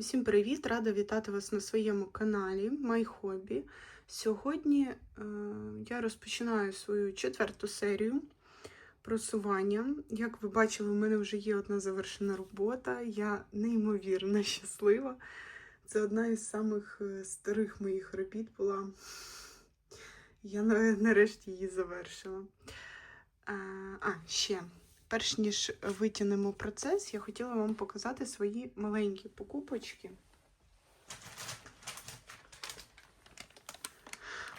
Усім привіт! Рада вітати вас на своєму каналі My. Сьогодні е, я розпочинаю свою четверту серію просування. Як ви бачили, у мене вже є одна завершена робота. Я неймовірно щаслива. Це одна із самих е, старих моїх робіт була. Я нарешті її завершила. А, а, ще. Перш ніж витягнемо процес, я хотіла вам показати свої маленькі покупочки.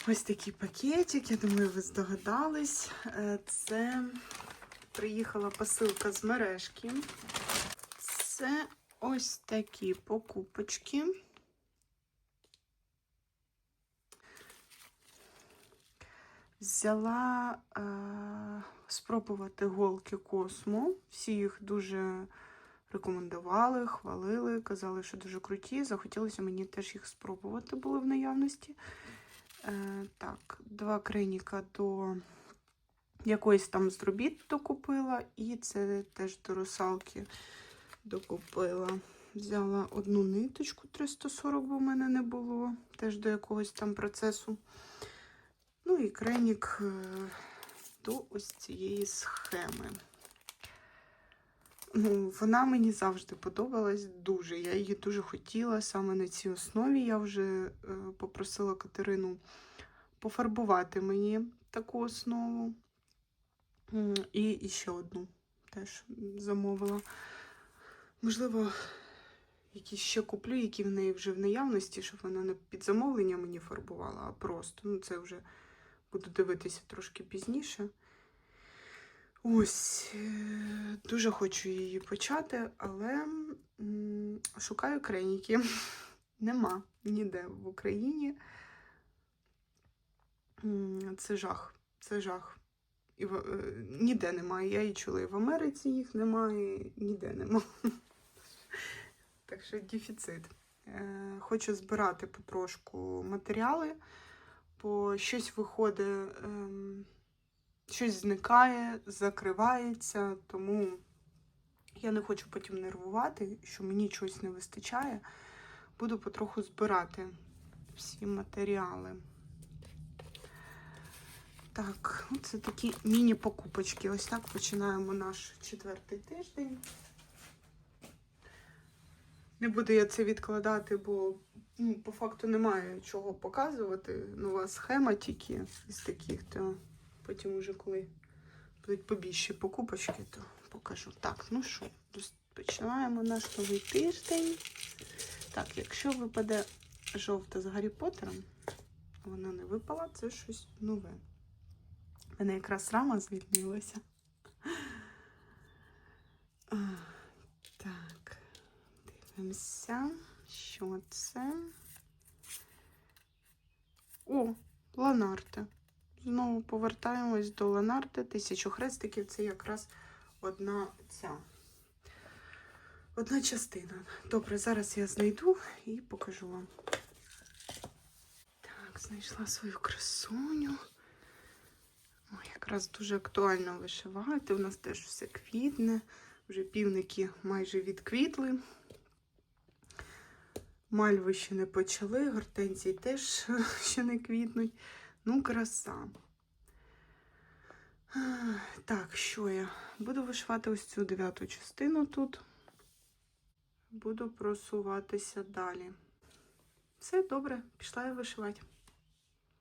Ось такий пакетик, я думаю, ви здогадались. Е, Це приїхала посилка з мережки. Це ось такі покупочки. Взяла е, спробувати голки Космо. Всі їх дуже рекомендували, хвалили, казали, що дуже круті. Захотілося мені теж їх спробувати, були в наявності. Е, так, два криніка до якоїсь там з робіт докупила, і це теж до русалки докупила. Взяла одну ниточку 340, бо в мене не було, теж до якогось там процесу. Ну і кренік е, до ось цієї схеми. Ну, Вона мені завжди подобалась дуже. Я її дуже хотіла. Саме на цій основі я вже е, попросила Катерину пофарбувати мені таку основу. І, і ще одну теж замовила. Можливо, якісь ще куплю, які в неї вже в наявності, щоб вона не під замовлення мені фарбувала, а просто. Ну, це вже буду дивитися трошки пізніше. Ось, е, дуже хочу її почати, але шукаю креніки. Нема ніде в Україні. Це жах. Це жах. І в, е, ніде немає. Я і чула, і в Америці їх немає, ніде немає. Так що дефіцит. Е, Хочу збирати потрошку матеріали, бо щось виходить, ем, щось зникає, закривається, тому я не хочу потім нервувати, що мені чогось не вистачає. Буду потроху збирати всі матеріали. Так, це такі міні-покупочки. Ось так починаємо наш четвертий тиждень. Не буду я це відкладати, бо ну, по факту немає чого показувати. Нова схема тільки із таких, то потім уже коли будуть побільші покупочки, то покажу. Так, ну що, починаємо наш новий тиждень. Так, якщо випаде жовта з Гаррі Поттером, вона не випала, це щось нове. У мене якраз рама звільнилася. Дивимося, що це. О, Ланарте. Знову повертаємось до Ланарте. Тисячу хрестиків це якраз одна ця. Одна частина. Добре, зараз я знайду і покажу вам. Так, знайшла свою красуню. Ой, якраз дуже актуально вишивати. У нас теж все квітне. Вже півники майже відквітли. Мальви ще не почали, гортензії теж ще не квітнуть. Ну, краса. Так, що я? Буду вишивати ось цю дев'яту частину тут. Буду просуватися далі. Все добре, пішла я вишивати.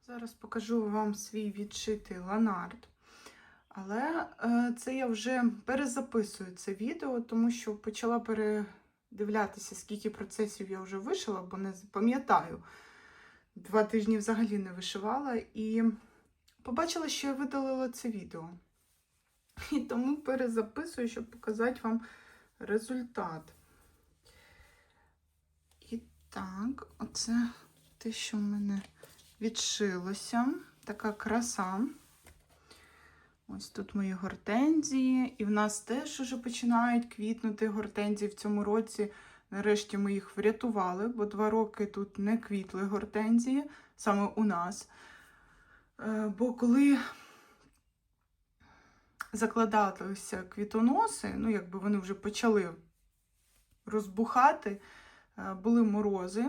Зараз покажу вам свій відшитий ланард. Але е, це я вже перезаписую це відео, тому що почала передивлятися, скільки процесів я вже вишила, бо не пам'ятаю. Два тижні взагалі не вишивала і побачила, що я видалила це відео. І тому перезаписую, щоб показати вам результат. І так, оце те, що в мене відшилося. Така краса. Ось тут мої гортензії. І в нас теж вже починають квітнути гортензії в цьому році. Нарешті ми їх врятували, бо два роки тут не квітли гортензії, саме у нас. Е, Бо коли закладалися квітоноси, ну, якби вони вже почали розбухати, е, були морози,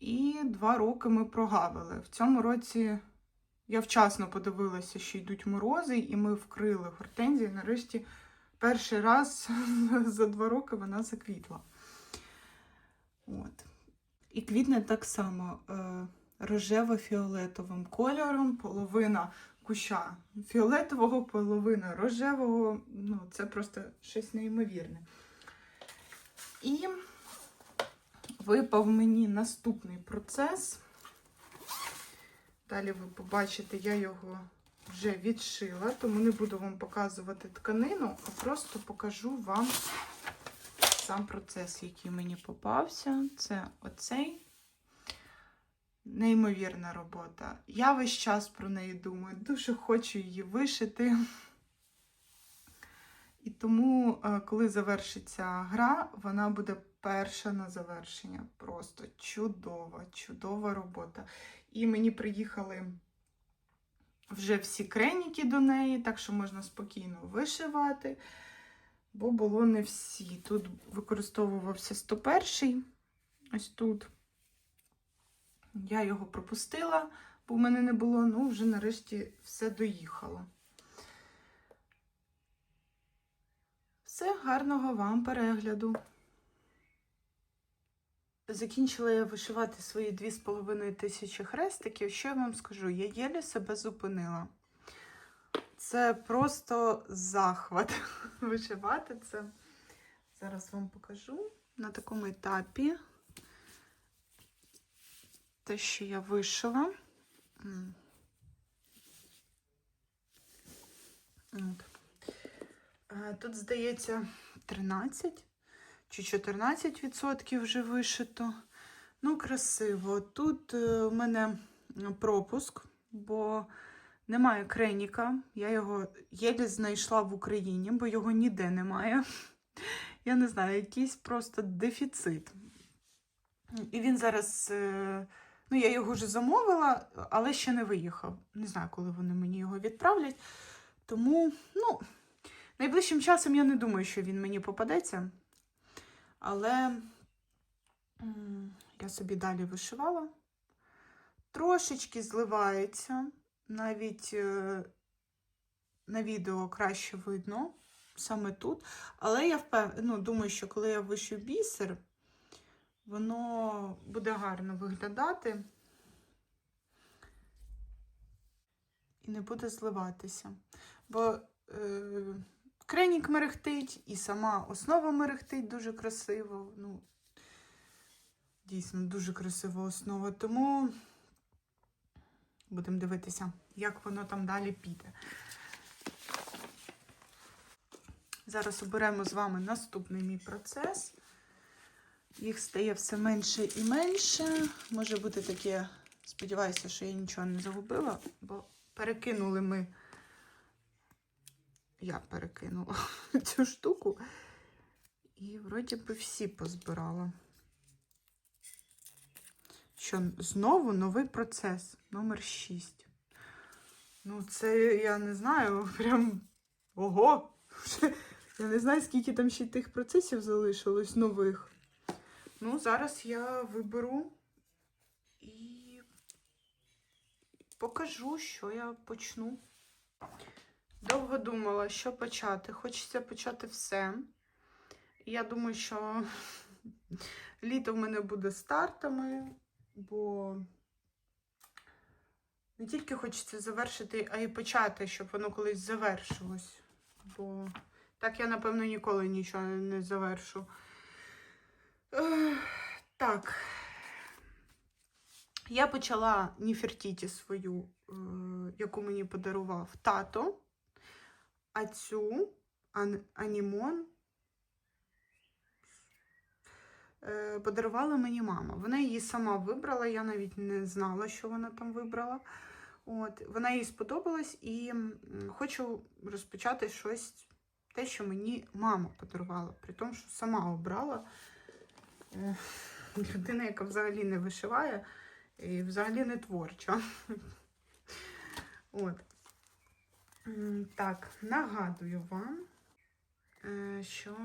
і два роки ми прогавили. В цьому році я вчасно подивилася, що йдуть морози, і ми вкрили гортензію. Нарешті перший раз за два роки вона заквітла. От. І квітне так само е, рожево-фіолетовим кольором, половина куща фіолетового, половина рожевого. Ну, це просто щось неймовірне. І випав мені наступний процес. Далі ви побачите, я його вже відшила, тому не буду вам показувати тканину, а просто покажу вам сам процес, який мені попався. Це оцей. Неймовірна робота. Я весь час про неї думаю, дуже хочу її вишити. І тому, е, коли завершиться гра, вона буде перша на завершення. Просто чудова, чудова робота. І мені приїхали вже всі креніки до неї, так що можна спокійно вишивати, бо було не всі. Тут використовувався 101 ось тут. Я його пропустила, бо в мене не було, ну вже нарешті все доїхало. Все, гарного вам перегляду. Закінчила я вишивати свої 2,5 тисячі хрестиків. Що я вам скажу? Я єлі себе зупинила. Це просто захват вишивати це. Зараз вам покажу на такому етапі те, що я вишила. От. Е, Тут, здається, 13 чи 14% вже вишито. Ну, красиво. Тут е, у мене пропуск, бо немає креніка. Я його єлі знайшла в Україні, бо його ніде немає. Я не знаю, якийсь просто дефіцит. І він зараз. е, Ну, я його вже замовила, але ще не виїхав. Не знаю, коли вони мені його відправлять. Тому, ну, найближчим часом я не думаю, що він мені попадеться. Але я собі далі вишивала. Трошечки зливається. Навіть е, на відео краще видно, саме тут. Але я впев... ну, думаю, що коли я вишив бісер, воно буде гарно виглядати і не буде зливатися. Бо е, кренік мерехтить, і сама основа мерехтить дуже красиво. Ну, дійсно, дуже красива основа. Тому будемо дивитися, як воно там далі піде. Зараз оберемо з вами наступний мій процес. Їх стає все менше і менше. Може бути таке, сподіваюся, що я нічого не загубила, бо перекинули ми. Я перекинула цю штуку. І вроді би всі позбирала. Що знову новий процес номер 6. Ну, це я не знаю, прям ого! Я не знаю, скільки там ще тих процесів залишилось нових. Ну, зараз я виберу і покажу, що я почну. Довго думала, що почати. Хочеться почати все. Я думаю, що літо в мене буде стартами, бо не тільки хочеться завершити, а й почати, щоб воно колись завершилось. Бо так я, напевно, ніколи нічого не завершу. Так. Я почала Ніфертіті свою, е, яку мені подарував тато. А цю ан- анімон е, подарувала мені мама. Вона її сама вибрала, я навіть не знала, що вона там вибрала. От, вона їй сподобалась і хочу розпочати щось, те, що мені мама подарувала, при тому, що сама обрала. Е, Людина, яка взагалі не вишиває і взагалі не творча. От. Так, нагадую вам, е, що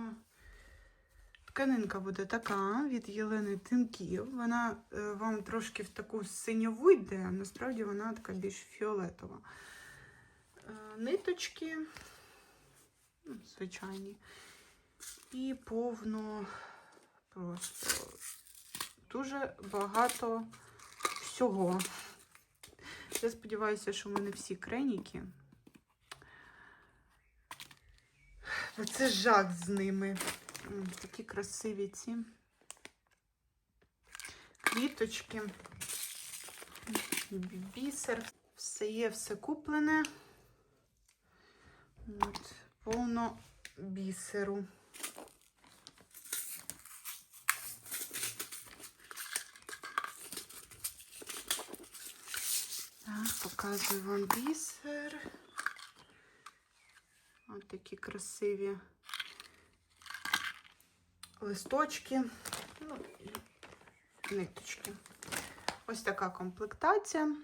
Тканинка буде така від Єлени Тимків. Вона е, вам трошки в таку синьову йде, а насправді вона така більш фіолетова. Е, ниточки, ну, звичайні. І повно просто дуже багато всього. Я сподіваюся, що в мене всі креніки. Бо Це жах з ними. Такі красиві ці квіточки, бісер. Все є, все куплене. От, повно бісеру. Так, показую вам бісер. Ось такі красиві листочки, ну, і ниточки. Ось така комплектація.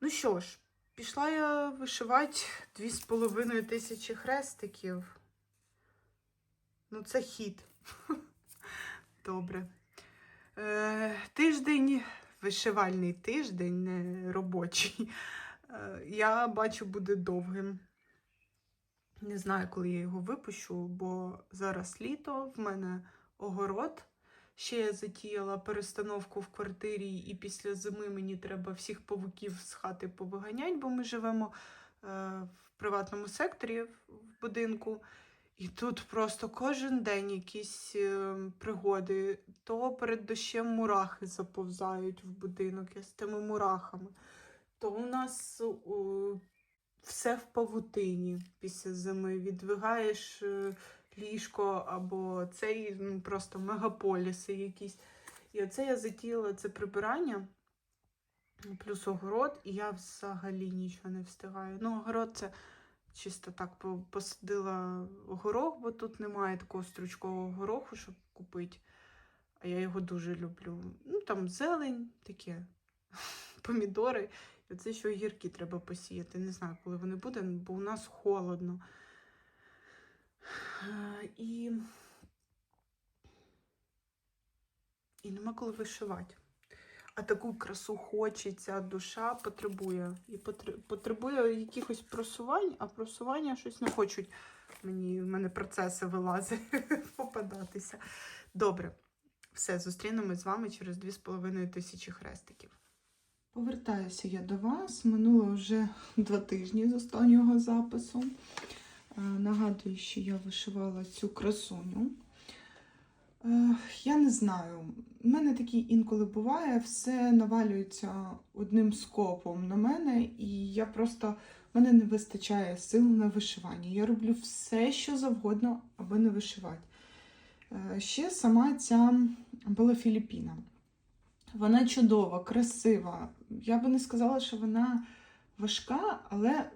Ну що ж, пішла я вишивати 2,5 тисячі хрестиків. Ну, це хід. Добре. Е, тиждень, вишивальний тиждень, не робочий. Е, я бачу, буде довгим. Не знаю, коли я його випущу, бо зараз літо, в мене огород. Ще я затіяла перестановку в квартирі, і після зими мені треба всіх павуків з хати повиганять, бо ми живемо е, в приватному секторі в будинку. І тут просто кожен день якісь е, пригоди. То перед дощем мурахи заповзають в будинок я з тими мурахами. То у нас о, все в павутині після зими. Відвигаєш е, ліжко або цей ну, просто мегаполіси якісь. І оце я затіяла це прибирання, плюс огород, і я взагалі нічого не встигаю. Ну, огород це чисто так посадила горох, бо тут немає такого стручкового гороху, щоб купити. А я його дуже люблю. Ну, там зелень, таке, помідори. І Оце ще огірки треба посіяти. Не знаю, коли вони будуть, бо у нас холодно. Е, І, і нема коли вишивати. А таку красу хочеться, душа потребує. І потребує якихось просувань, а просування щось не хочуть. Мені в мене процеси вилазять попадатися. Добре, все, зустрінемось з вами через 2,5 тисячі хрестиків. Повертаюся я до вас. Минуло вже два тижні з останнього запису. Е, Нагадую, що я вишивала цю красуню. Е, Я не знаю, в мене такі інколи буває, все навалюється одним скопом на мене, і я просто в мене не вистачає сил на вишивання. Я роблю все, що завгодно, аби не вишивати. Е, Ще сама ця була Філіппіна. Вона чудова, красива. Я би не сказала, що вона важка, але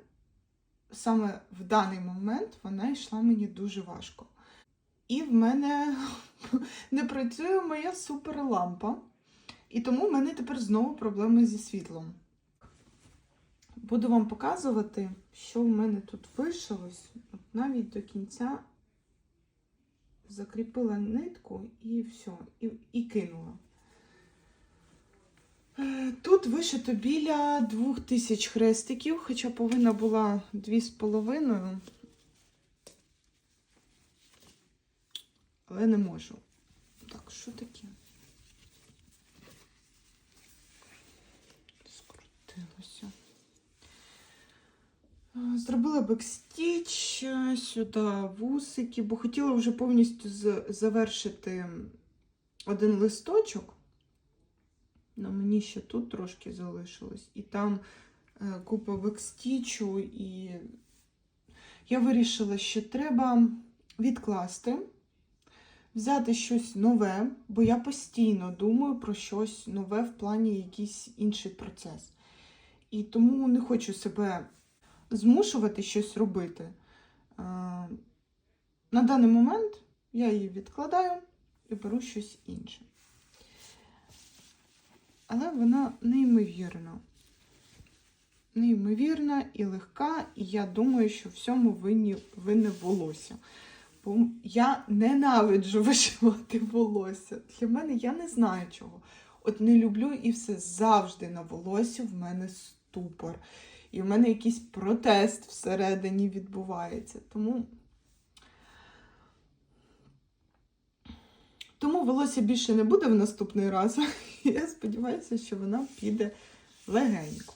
саме в даний момент вона йшла мені дуже важко. І в мене не працює моя суперлампа. І тому в мене тепер знову проблеми зі світлом. Буду вам показувати, що в мене тут вишилось. От навіть до кінця закріпила нитку і все, і, і кинула. Е, Тут вишито біля 2000 хрестиків, хоча повинна була 2,5. Але не можу. Так, що таке? Скрутилося. Е, Зробила бекстіч е, сюди вусики, бо хотіла вже повністю завершити один листочок. Ну, мені ще тут трошки залишилось. І там е, купа бекстічу, і я вирішила, що треба відкласти, взяти щось нове, бо я постійно думаю про щось нове в плані якийсь інший процес. І тому не хочу себе змушувати щось робити. Е, На даний момент я її відкладаю і беру щось інше. Але вона неймовірна. Неймовірна і легка, і я думаю, що всьому винні, винне волосся. Бо я ненавиджу вишивати волосся. Для мене я не знаю чого. От не люблю і все завжди на волосі в мене ступор. І в мене якийсь протест всередині відбувається. Тому. Тому волосся більше не буде в наступний раз. Я сподіваюся, що вона піде легенько.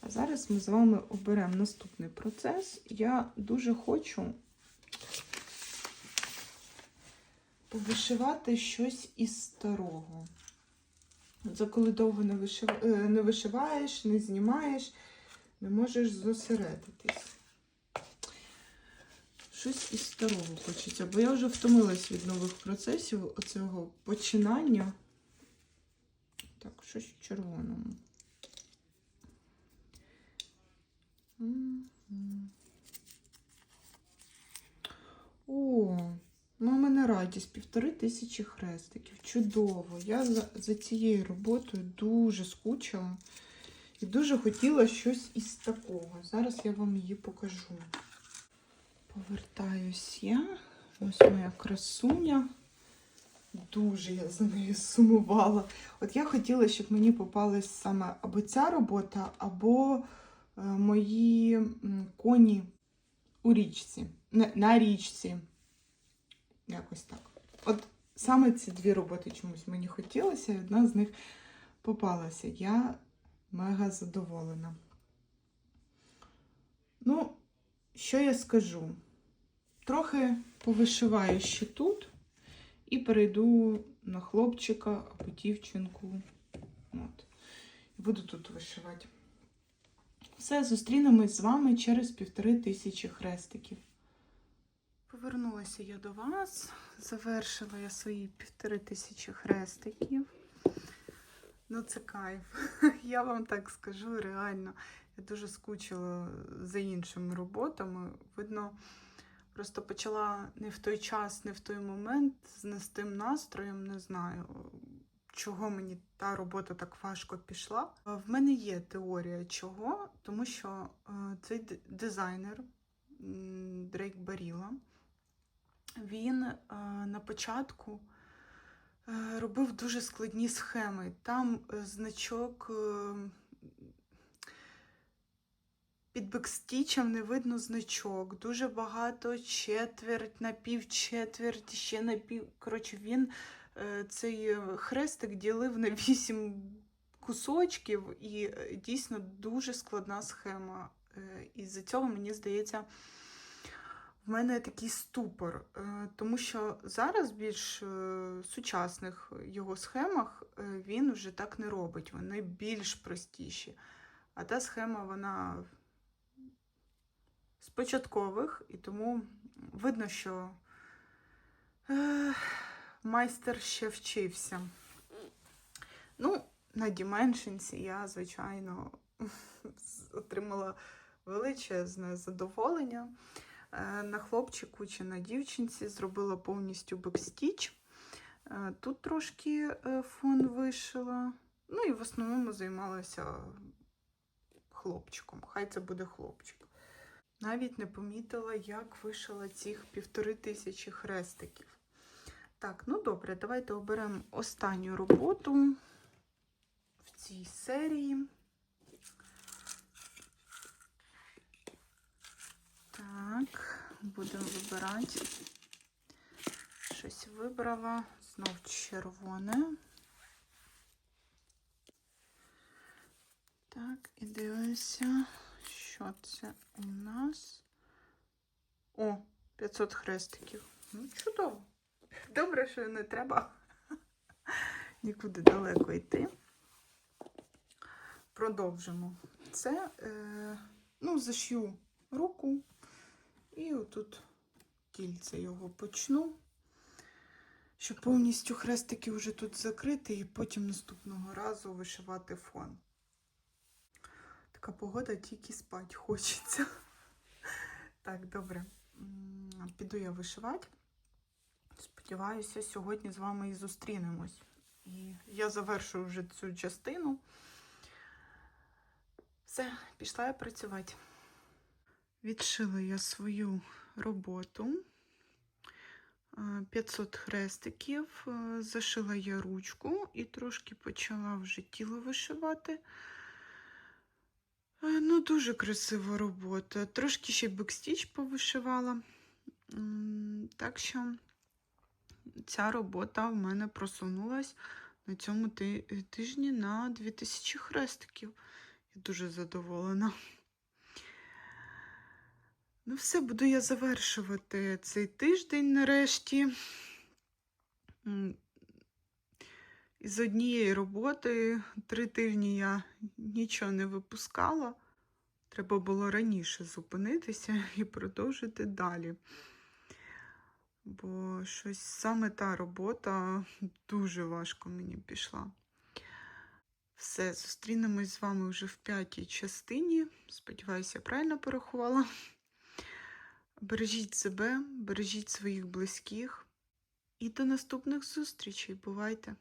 А зараз ми з вами оберемо наступний процес. Я дуже хочу повишивати щось із старого. Це коли довго е, не вишиваєш, не знімаєш, не можеш зосередитись. Щось із старого хочеться, бо я вже втомилась від нових процесів оцього починання. Так, щось в червоному. О, мамина радість, півтори тисячі хрестиків. Чудово. Я за, за цією роботою дуже скучила і дуже хотіла щось із такого. Зараз я вам її покажу. Повертаюсь я. Ось моя красуня. Дуже я за нею сумувала. От я хотіла, щоб мені попалась саме або ця робота, або е, мої коні у річці. На, річці. Якось так. От саме ці дві роботи чомусь мені хотілося, і одна з них попалася. Я мега задоволена. Ну, що я скажу? Трохи повишиваю ще тут і перейду на хлопчика або дівчинку. От. Буду тут вишивати. Все, зустрінемось з вами через півтори тисячі хрестиків. Повернулася я до вас. Завершила я свої півтори тисячі хрестиків. Ну, це кайф. Я вам так скажу, реально. Я дуже скучила за іншими роботами. Видно, просто почала не в той час, не в той момент, з не з тим настроєм, не знаю, чого мені та робота так важко пішла. В мене є теорія чого, тому що е, цей дизайнер Дрейк Баріла, він е, на початку е, робив дуже складні схеми. Там е, значок е, під бекстічем не видно значок. Дуже багато четверть, напівчетверть, ще напів. Коротше, він е, цей е, хрестик ділив на вісім кусочків, і е, дійсно дуже складна схема. І з-за цього мені здається. В мене такий ступор, тому що зараз в більш сучасних його схемах він вже так не робить. Вони більш простіші. А та схема, вона з початкових, і тому видно, що е, майстер ще вчився. Ну, на Dimensions я, звичайно, отримала величезне задоволення. Е, На хлопчику чи на дівчинці зробила повністю бекстіч. Е, Тут трошки фон вишила. Ну і в основному займалася хлопчиком. Хай це буде хлопчик. Навіть не помітила, як вишила цих півтори тисячі хрестиків. Так, ну добре, давайте оберемо останню роботу в цій серії. Так, будемо вибирати. Щось вибрала. Знов червоне. Так, і дивимося, що у нас. О, 500 хрестиків. Ну, чудово. Добре, що не треба нікуди далеко йти. Продовжимо. Це, е, ну, зашью руку. І отут кільце його почну, щоб повністю хрестики вже тут закрити, і потім наступного разу вишивати фон. Така погода, тільки спать хочеться. Так, добре. Піду я вишивати. Сподіваюся, сьогодні з вами і зустрінемось. І я завершую вже цю частину. Все, пішла я працювати. Відшила я свою роботу. Е, 500 хрестиків, е, зашила я ручку і трошки почала вже тіло вишивати. Ну, дуже красива робота. Трошки ще бекстіч повишивала. Так що ця робота в мене просунулась на цьому тижні на 2000 хрестиків. Я дуже задоволена. Ну, все, буду я завершувати цей тиждень нарешті. Із однієї роботи три тижні я нічого не випускала. Треба було раніше зупинитися і продовжити далі. Бо щось саме та робота дуже важко мені пішла. Все, зустрінемось з вами вже в п'ятій частині. Сподіваюся, я правильно порахувала. Бережіть себе, бережіть своїх близьких. І до наступних зустрічей. Бувайте!